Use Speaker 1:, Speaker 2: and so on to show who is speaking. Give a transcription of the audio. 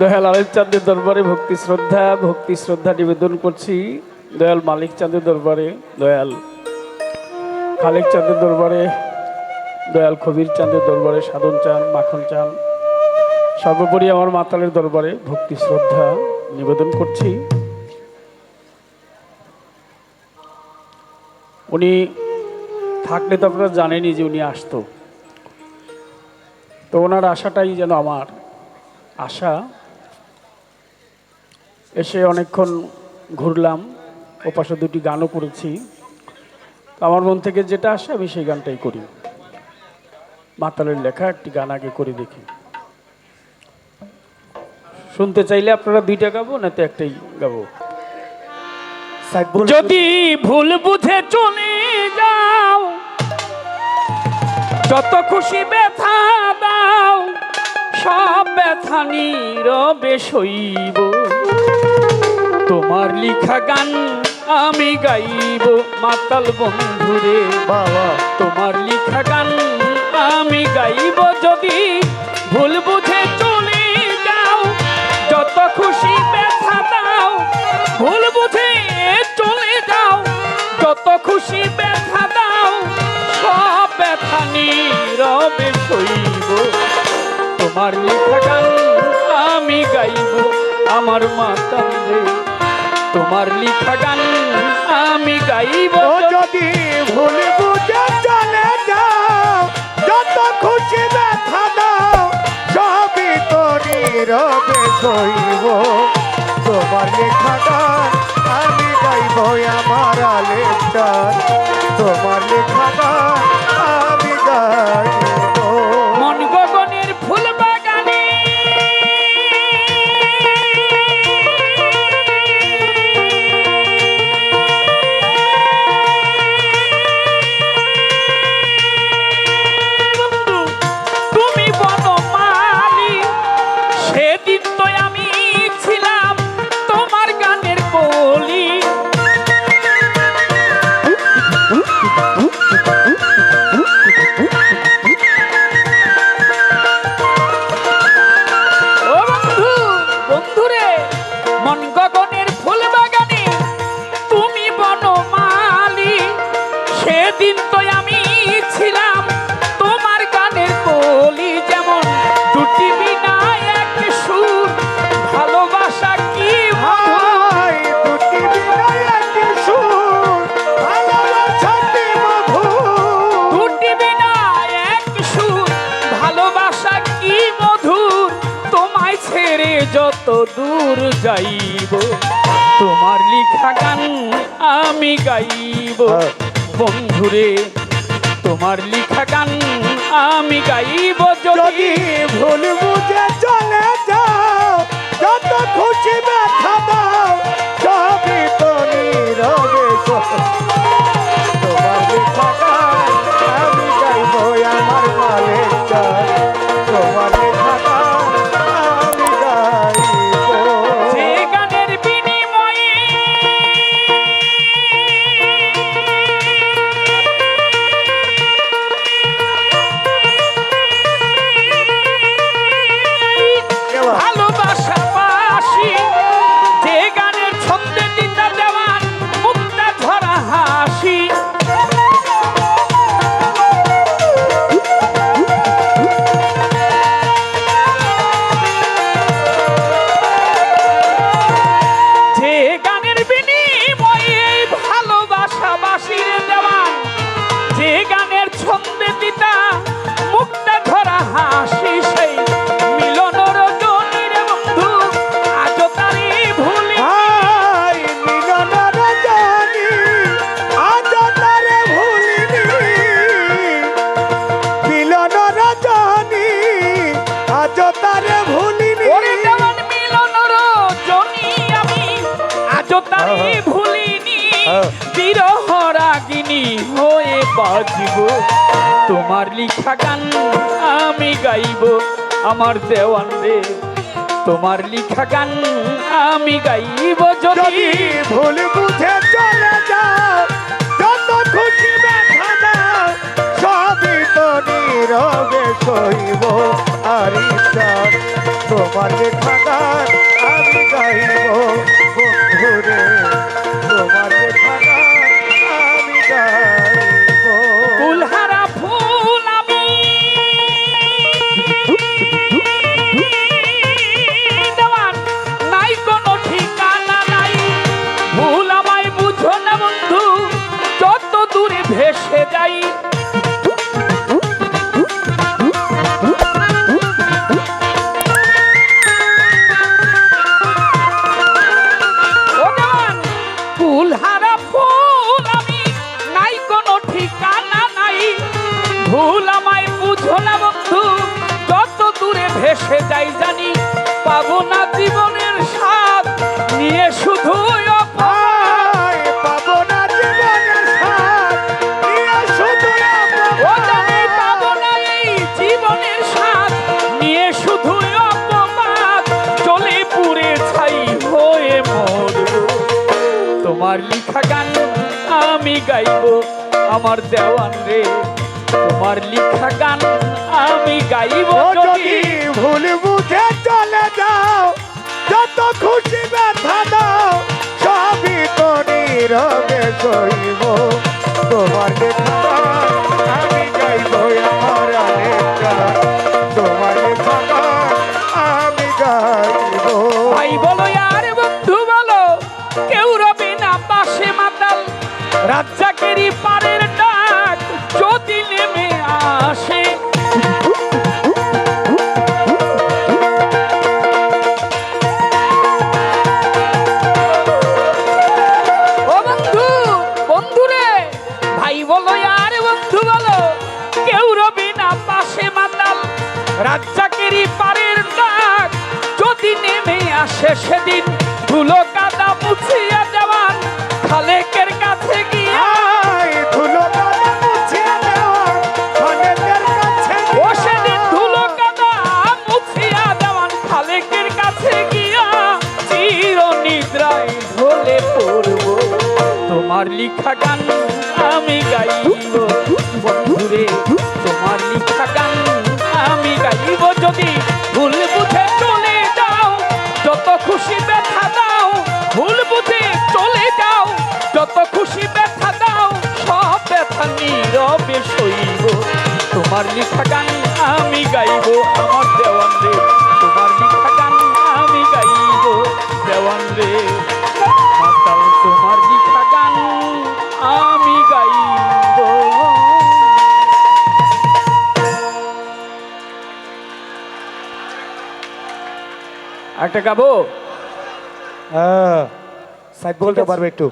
Speaker 1: দয়াল আলেপ চাঁদের দরবারে ভক্তি শ্রদ্ধা ভক্তি শ্রদ্ধা নিবেদন করছি। দয়াল মালিক চাঁদের দরবারে, দয়াল খালেক চাঁদের দরবারে, দয়াল কবির চাঁদের দরবারে, সাধন চান, মাখন চান। সর্বোপরি আমার মাতালের দরবারে ভক্তি শ্রদ্ধা নিবেদন করছি। উনি থাকলে তো আপনারা জানেনি যে উনি আসতো। তো ওনার আশাটাই যেন আমার আশা এসে অনেকক্ষণ ঘুরলাম ওপাশে দুটি গানও করেছি। আমার মন থেকে যেটা আসে আমি সেই গানটাই করি। মাতালের লেখা একটি গান আগে করে দেখি। শুনতে চাইলে আপনারা দুইটা গাবো না তো একটাই গাবো। যদি ভুল বুঝে চলে যাও যত খুশি ব্যথা সব ব্যথা নীরবে সইব। তোমার লিখা গান আমি গাইব মাতাল বন্ধুরে।
Speaker 2: বাবা।
Speaker 1: তোমার লিখা গান আমি গাইব যদি ভুল বুঝে চলে যাও যত খুশি ব্যথা দাও ভুল বুঝে চলে যাও যত খুশি ব্যথা দাও সব ব্যথা নীরবে সইব। তোমার লিখা গান আমি গাইব আমার মাতাল রে তোমার লিখা গান আমি গাইব
Speaker 2: যদি ভুল বুঝে চলে যাও যত খুশি ব্যথা দাও সবই তো নীরবে সইব। তোমার লেখা গান আমি গাইব আমার আলেটার তোমার
Speaker 1: দূর যাইব। তোমার লিখা গান আমি গাইব।
Speaker 2: হ্যাঁ।
Speaker 1: বন্ধুরে তোমার লিখা গান আমি গাইব।
Speaker 2: যদি
Speaker 1: যদি
Speaker 2: ভুল বুঝে চলে যাও যত খুশি ব্যথা দাও সবই তো
Speaker 1: বিরহ হয়ে বাজব। তোমার লিখা গান আমি গাইব। আমার দেওয়ান রে, তোমার লিখা গান আমি গাইব। যদি
Speaker 2: ভুল বুঝে চলে যাও
Speaker 1: ভুল আমায় বুঝো না বন্ধু যত দূরে ভেসে যাই জানি পাবো না জীবনের স্বাদ নিয়ে শুধু হয়ে তোমার লিখা গান আমি গাইবো আমার দেওয়ান রে। তোমার লিখা গান আমি গাইবো যদি।
Speaker 2: ভুল বুঝে চলে যাও যত খুশি ব্যথা দাও সবই তো নীরবে সইব। তোমার লেখা আমি গাইব আমার অনেক তোমার লেখা আমি গাইব।
Speaker 1: ভাই বলো আর বন্ধু বলো কেউ রবে না পাশে মাতাল। রাজ্জাকেরই পারের রাজ্জাকেরই পারের ডাক। যদি নেমে আসে সেদিন ধুলো কাদা মুছিয়া দেওয়ান। খালেকের কাছে গিয়া
Speaker 2: ধুলো কাদা মুছিয়ে দেওয়া অনেকের কাছে
Speaker 1: ও সেদিন ধুলো কাদা মুছিয়া দেওয়ান। খালেকের কাছে গিয়া চির নিদ্রায় ঢলে পড়ব। তোমার লিখা গান আমি গাইব। বন্ধুরে তোমার লিখা গান গাইব যদি ভুল বুঝে চলে যাও, যত খুশি ব্যথা দাও, ভুল বুঝে চলে যাও, যত খুশি ব্যথা দাও, সব ব্যথা নীরবে সইব। তোমার লিখা আমি গাইব একটা গাবো?
Speaker 2: হ্যাঁ সাহেব বলতে পারবে একটু।